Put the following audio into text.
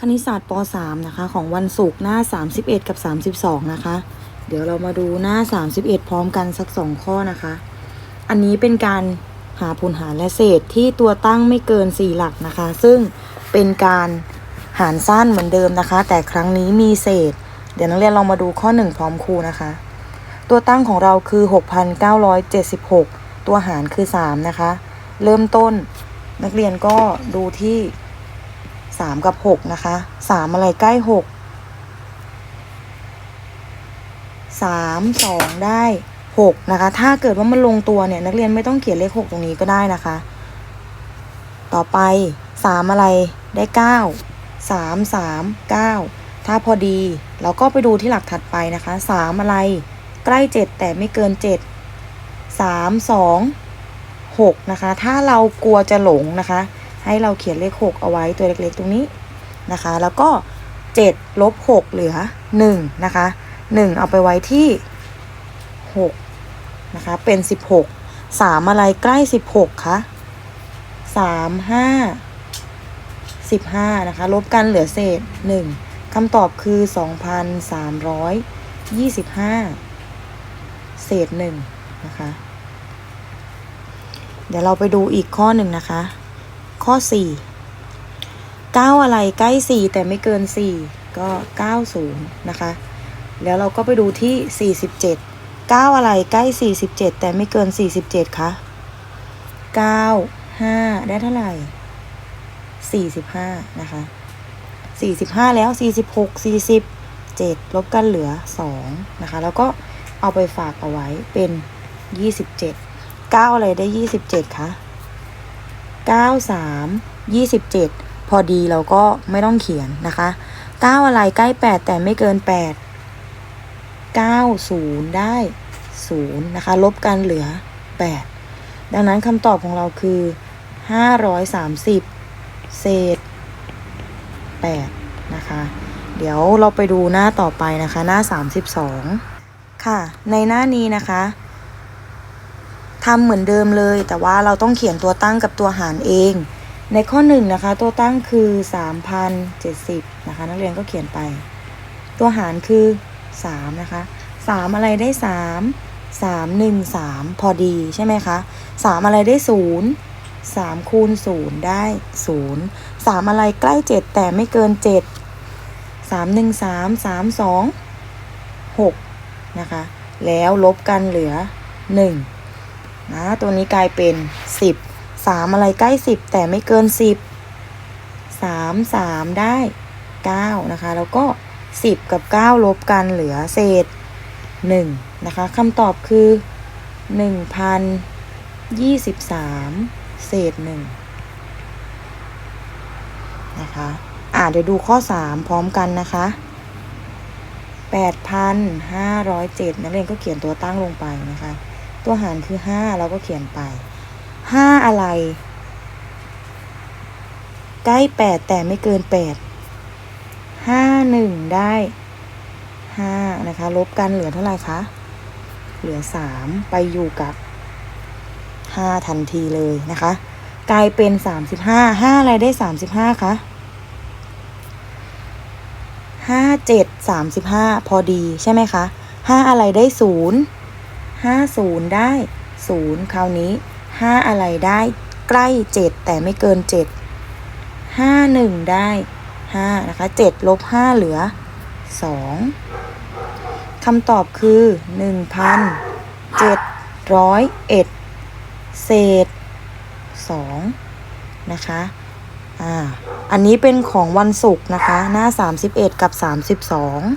คณิตศาสตร์ป .3 นะคะ ของวันศุกร์หน้า 31 กับ 32 นะคะ เดี๋ยวเรามาดูหน้า 31 พร้อมกันสัก 2 ข้อนะคะ อันนี้เป็นการหาผลหารและเศษที่ตัวตั้งไม่เกิน 4 หลักนะคะ ซึ่งเป็นการหารสั้นเหมือนเดิมนะคะ แต่ครั้งนี้มีเศษ เดี๋ยวนักเรียนลองมาดูข้อ 1 พร้อมครูนะคะ ตัวตั้งของเราคือ 6,976 ตัวหารคือ 3 นะคะ เริ่มต้นนักเรียนก็ดูที่ สามกับหกนะคะสามอะไรใกล้หกสามสองได้หกนะคะ ถ้าเกิดว่ามันลงตัวเนี่ย นักเรียนไม่ต้องเขียนเลขหกตรงนี้ก็ได้นะคะ ต่อไปสามอะไรได้เก้าสามสามเก้าถ้าพอดีเราก็ไปดูที่หลักถัดไปนะคะสามอะไรใกล้เจ็ดแต่ไม่เกินเจ็ดสามสองหกนะคะ ถ้าเรากลัวจะหลงนะคะ ให้เราเขียนเลข 6 เอาไว้ตัวเล็กๆตรงนี้นะคะ แล้วก็ 7 ลบ 6 เหลือ 1 นะคะ 1 เอาไปไว้ที่ 6 นะคะ เป็น 16 3 อะไรใกล้ 16 คะ3 5 15 นะคะ ลบกันเหลือเศษ 1คำตอบคือ 2,325 เศษ 1 นะคะ เดี๋ยวเราไปดูอีกข้อหนึ่งนะคะ ข้อ 4 9 อะไรใกล้ 4 แต่ไม่เกิน 4 ก็ 90 นะคะ แล้วเราก็ไปดูที่ 47 9 อะไรใกล้ 47 แต่ไม่เกิน 47คะ9 5 ได้เท่าไหร่ 45 นะคะ 45 แล้ว 46 47 ลบกันเหลือ 2 นะคะ แล้วก็เอาไปฝากเอาไว้เป็น 27 9 อะไรได้ 27คะ 9 3 27 พอดีเราก็ไม่ต้องเขียนนะคะ 9 อะไรใกล้ 8 แต่ไม่เกิน 8 9 0 ได้ 0 นะคะ ลบกันเหลือ 8 ดังนั้นคำตอบของเราคือ 530 เศษ 8 นะคะ เดี๋ยวเราไปดูหน้าต่อไปนะคะ หน้า 32 ค่ะ ในหน้านี้นะคะ ทำเหมือนเดิมเลย แต่ว่าเราต้องเขียนตัวตั้งกับตัวหารเอง ในข้อหนึ่งนะคะตัวตั้งคือ 3,070นะคะนักเรียนก็เขียนไป ตัวหารคือ 3 นะคะ 3 อะไรได้ 3 3 1 3 พอดีใช่ไหมคะ 3 อะไรได้ 0 3 คูณ 0 ได้ 0 3 อะไรใกล้ 7 แต่ไม่เกิน 7 3 1 3 3 2 6 นะคะ แล้วลบกันเหลือ 1 นะตัวนี้กลายเป็น 10 3 อะไรใกล้ 10 แต่ไม่เกิน 10 3 3 ได้ 9 นะคะ แล้วก็ 10 กับ 9 ลบกันเหลือเศษ 1 นะคะคำตอบคือ 1,023 เศษ 1 นะคะอ่าเดี๋ยวดูข้อ 3 พร้อมกันนะคะ8,507นักเรียนก็เขียนตัวตั้งลงไปนะคะ ตัวหารคือ5เราก็เขียนไป5อะไร ใกล้8แต่ไม่เกิน8 5 1ได้5นะคะ ลบกันเหลือเท่าไหร่คะ เหลือ3ไปอยู่กับ5ทันทีเลยนะคะ กลายเป็น35 5อะไรได้35คะห้าเจ็ดสามสิบห้าพอดีใช่ไหมคะห้าอะไรได้ศูนย์ ห้าศูนย์ได้ศูนย์คราวนี้ห้าอะไรได้ใกล้เจ็ดแต่ไม่เกินเจ็ดห้าหนึ่งได้ห้านะคะเจ็ดลบห้าเหลือสองคำตอบคือหนึ่งพันเจ็ดร้อยเอ็ดเศษสองนะคะ อ่า อันนี้เป็นของวันศุกร์นะคะ หน้า 31 กับ 32